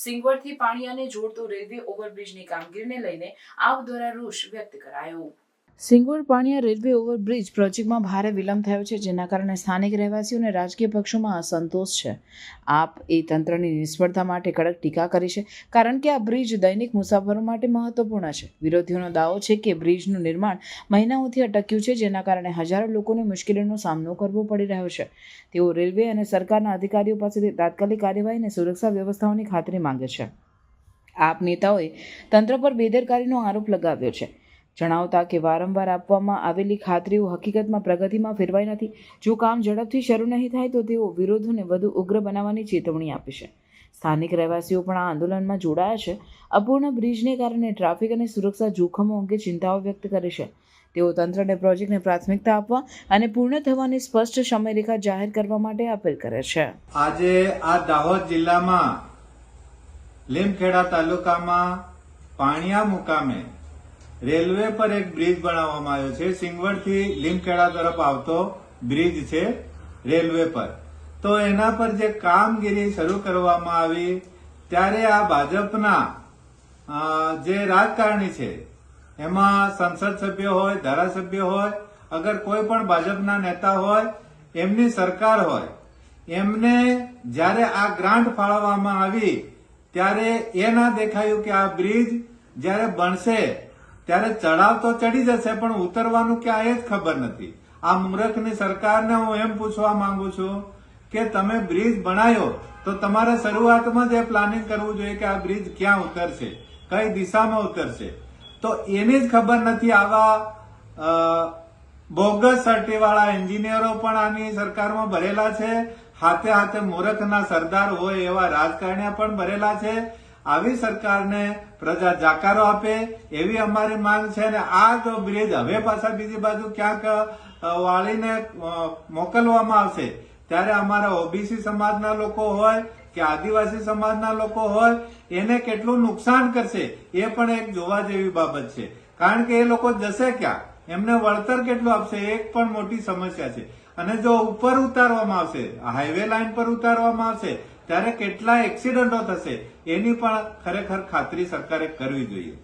સિંગવડથી અને જોડતો રેલવે ઓવરબ્રિજની કામગીરીને લઈને આપ દ્વારા રોષ વ્યક્ત કરાયો. સિંગવડ પાણીયા રેલવે ઓવરબ્રિજ પ્રોજેક્ટમાં ભારે વિલંબ થયો છે, જેના કારણે સ્થાનિક રહેવાસીઓ અને રાજકીય પક્ષોમાં અસંતોષ છે. આપ એ તંત્રની નિષ્ફળતા માટે કડક ટીકા કરી છે, કારણ કે આ બ્રિજ દૈનિક મુસાફરો માટે મહત્વપૂર્ણ છે. વિરોધીઓનો દાવો છે કે બ્રિજનું નિર્માણ મહિનાઓથી અટક્યું છે, જેના કારણે હજારો લોકોને મુશ્કેલીનો સામનો કરવો પડી રહ્યો છે. તેઓ રેલવે અને સરકારના અધિકારીઓ પાસેથી તાત્કાલિક કાર્યવાહી અને સુરક્ષા વ્યવસ્થાઓની ખાતરી માંગે છે. આપ નેતાઓએ તંત્ર પર બેદરકારીનો આરોપ લગાવ્યો છે. જણાવતા કે વારંવાર આપવામાં આવેલી ખાતરીઓ હકીકતમાં પ્રગતિમાં ફેરવાઈ નથી. જો કામ ઝડપથી શરૂ નહીં થાય તો તેઓ વિરોધોને વધુ ઉગ્ર બનાવવાની ચેતવણી આપી છે. સ્થાનિક રહેવાસીઓ પણ આ આંદોલનમાં જોડાયા છે. અપૂર્ણ બ્રિજને કારણે ટ્રાફિક અને સુરક્ષા જોખમો અંગે ચિંતાઓ વ્યક્ત કરી છે. તેઓ તંત્રને પ્રોજેક્ટને પ્રાથમિકતા આપવા અને પૂર્ણ થવાની સ્પષ્ટ સમયરેખા જાહેર કરવા માટે અપીલ કરે છે. આજે આ દાહોદ જિલ્લામાં લીમખેડા તાલુકામાં પાણિયા મુકામે રેલવે પર એક બ્રિજ બનાવવામાં આવ્યો છે. સિંગવડથી લીમખેડા તરફ આવતો બ્રિજ છે રેલવે પર. તો એના પર જે કામગીરી શરૂ કરવામાં આવી, ત્યારે આ ભાજપના જે રાજકારણી છે, એમાં સંસદ સભ્ય હોય, ધારાસભ્ય હોય, અગર કોઈ પણ ભાજપના નેતા હોય, એમની સરકાર હોય, એમને જ્યારે આ ગ્રાન્ટ ફાળવવામાં આવી, ત્યારે એ ના દેખાયું કે આ બ્રિજ જ્યારે બનશે ત્યારે ચડાવ તો ચડી જશે, પણ ઉતરવાનું ક્યાં એ જ ખબર નથી. આ મૂર્ખની સરકારને હું એમ પૂછવા માંગુ છું કે તમે બ્રિજ બનાવ્યો તો તમારે શરૂઆતમાં જ એ પ્લાનિંગ કરવું જોઈએ કે આ બ્રિજ ક્યાં ઉતરશે, કઈ દિશામાં ઉતરશે. તો એની જ ખબર નથી આવા બોગસ સર્ટીવાળા એન્જિનિયરો પણ આની સરકારમાં ભરેલા છે. હાથે હાથે મૂર્ખના સરદાર હોય એવા રાજકારણીઓ પણ ભરેલા છે. આવી સરકારને પ્રજા જાકારો આપે, એવી અમારી માંગ છે અને આ જો બ્રિજ હવે પાછા બીજી બાજુ ક્યાંક વાળીને મોકલવામાં આવશે, ત્યારે અમારા ઓબીસી સમાજના લોકો હોય કે આદિવાસી સમાજના લોકો હોય, એને કેટલું નુકસાન કરશે, એ પણ એક જોવા જેવી બાબત છે. કારણ કે એ લોકો જશે ક્યાં? એમને વળતર કેટલું આપશે એક પણ મોટી સમસ્યા છે. અને જો ઉપર ઉતારવામાં આવશે, હાઈવે લાઈન પર ઉતારવામાં આવશે ત્યારે કેટલા એક્સિડન્ટો થશે. એની પણ ખરેખર ખાતરી સરકારે કરવી જોઈએ.